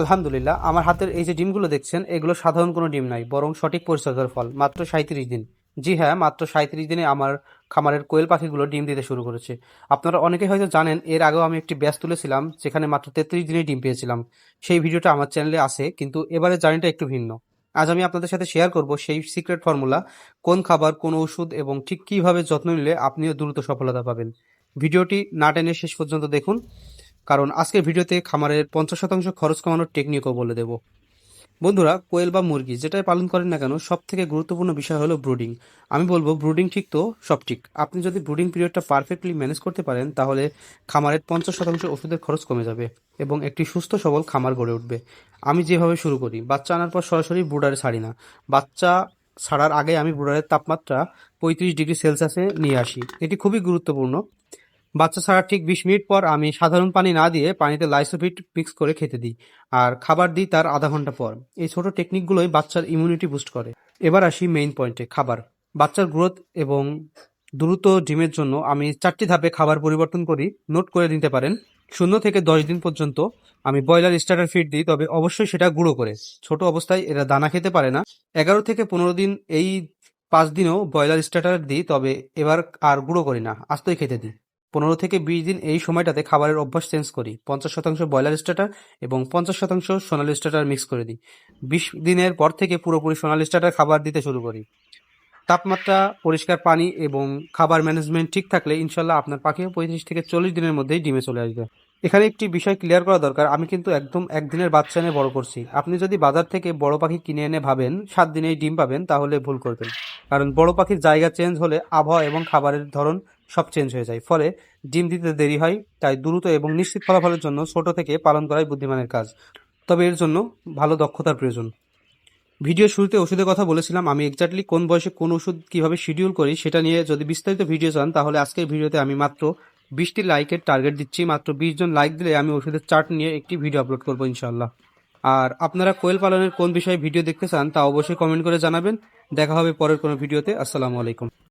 আলহামদুলিল্লাহ, আমার হাতের এই যে ডিমগুলো দেখছেন, এগুলো সাধারণ কোনো ডিম নাই, বরং সঠিক পরিচর্যার ফল। মাত্র সাঁত্রিশ দিন। জি হ্যাঁ মাত্র সাঁত্রিশ দিনে আমার খামারের কোয়েল পাখিগুলো ডিম দিতে শুরু করেছে। আপনারা অনেকে হয়তো জানেন, এর আগেও আমি একটি ব্যাস তুলেছিলাম, যেখানে মাত্র তেত্রিশ দিনে ডিম পেয়েছিলাম। সেই ভিডিওটা আমার চ্যানেলে আছে, কিন্তু এবারে জার্নিটা একটু ভিন্ন। আজ আমি আপনাদের সাথে শেয়ার করব সেই সিক্রেট ফর্মুলা, কোন খাবার, কোন ওষুধ এবং ঠিক কীভাবে যত্ন নিলে আপনিও দ্রুত সফলতা পাবেন। ভিডিওটি না টেনে শেষ পর্যন্ত দেখুন। কারণ আজকের ভিডিওতে খামারের পঞ্চাশ শতাংশ খরচ কমানোর টেকনিকও বলে দেব। বন্ধুরা, কোয়েল বা মুরগি যেটাই পালন করেন না কেন সব থেকে গুরুত্বপূর্ণ বিষয় হলো ব্রুডিং আমি বলব ব্রুডিং ঠিক তো, সব ঠিক। আপনি যদি ব্রুডিং পিরিয়ডটা পারফেক্টলি ম্যানেজ করতে পারেন, তাহলে খামারের পঞ্চাশ শতাংশ ওষুধের খরচ কমে যাবে এবং একটি সুস্থ, সবল খামার গড়ে উঠবে। আমি যেভাবে শুরু করি, বাচ্চা আনার পর সরাসরি ব্রুডারে ছাড়ি না। বাচ্চা ছাড়ার আগে আমি ব্রুডারের তাপমাত্রা পঁয়ত্রিশ ডিগ্রি সেলসিয়াসে নিয়ে আসি। এটি খুবই গুরুত্বপূর্ণ। বাচ্চা ছাড়ার ঠিক বিশ মিনিট পর আমি সাধারণ পানি না দিয়ে পানিতে লাইসোফিট মিক্স করে খেতে দিই, আর খাবার দিই তার আধা ঘণ্টা পর। এই ছোট টেকনিকগুলোই বাচ্চার ইমিউনিটি বুস্ট করে। এবার আসি মেইন পয়েন্টে খাবার। বাচ্চার গ্রোথ এবং দ্রুত ডিমের জন্য আমি চারটি ধাপে খাবার পরিবর্তন করি। নোট করে নিতে পারেন, শূন্য থেকে দশ দিন পর্যন্ত আমি ব্রয়লার স্টার্টার ফিড দিই, তবে অবশ্যই সেটা গুঁড়ো করে। ছোট অবস্থায় এরা দানা খেতে পারে না। এগারো থেকে পনেরো দিন এই পাঁচ দিনও ব্রয়লার স্টার্টার দিই, তবে এবার আর গুঁড়ো করি না, আস্তই খেতে দিই। পনেরো থেকে বিশ দিন এই সময়টাতে খাবারের অভ্যাস চেঞ্জ করি। পঞ্চাশ শতাংশ ব্রয়লার স্টার্টার এবং পঞ্চাশ শতাংশ সোনালি স্টার্টার মিক্স করে দিই। বিশ দিনের পর থেকে পুরোপুরি সোনালি স্টার্টার খাবার দিতে শুরু করি। তাপমাত্রা, পরিষ্কার পানি এবং খাবার ম্যানেজমেন্ট ঠিক থাকলে ইনশাল্লাহ আপনার পাখিও পঁয়ত্রিশ থেকে চল্লিশ দিনের মধ্যেই ডিমে চলে আসবে। এখানে একটি বিষয় ক্লিয়ার করা দরকার, আমি কিন্তু একদম একদিনের বাচ্চা এনে বড় করছি। আপনি যদি বাজার থেকে বড় পাখি কিনে এনে ভাবেন, সাত দিনেই ডিম পাবেন, তাহলে ভুল করবেন। কারণ বড় পাখির জায়গা চেঞ্জ হলে আবহাওয়া এবং খাবারের ধরন সব চেঞ্জ হয়ে যায়। ফলে ডিম দিতে দেরি হয়, তাই দ্রুত এবং নিশ্চিত ফলাফলের জন্য ছোট থেকে পালন করাই বুদ্ধিমানের কাজ। তবে এর জন্য ভালো দক্ষতার প্রয়োজন। ভিডিও শুরুতে ওষুধের কথা বলেছিলাম, আমি এক্স্যাক্টলি কোন বয়সে কোন ওষুধ কীভাবে শিডিউল করি সেটা নিয়ে যদি বিস্তারিত ভিডিও চান, তাহলে আজকের ভিডিওতে আমি মাত্র বিশটি লাইকের টার্গেট দিচ্ছি, মাত্র বিশ জন লাইক দিলে আমি ওষুধের চার্ট নিয়ে একটি ভিডিও আপলোড করব ইনশাল্লাহ আর আপনারা কোয়েল পালনের কোন বিষয়ে ভিডিও দেখতে চান তা অবশ্যই কমেন্ট করে জানাবেন। দেখা হবে পরের কোনো ভিডিওতে আসসালামু আলাইকুম।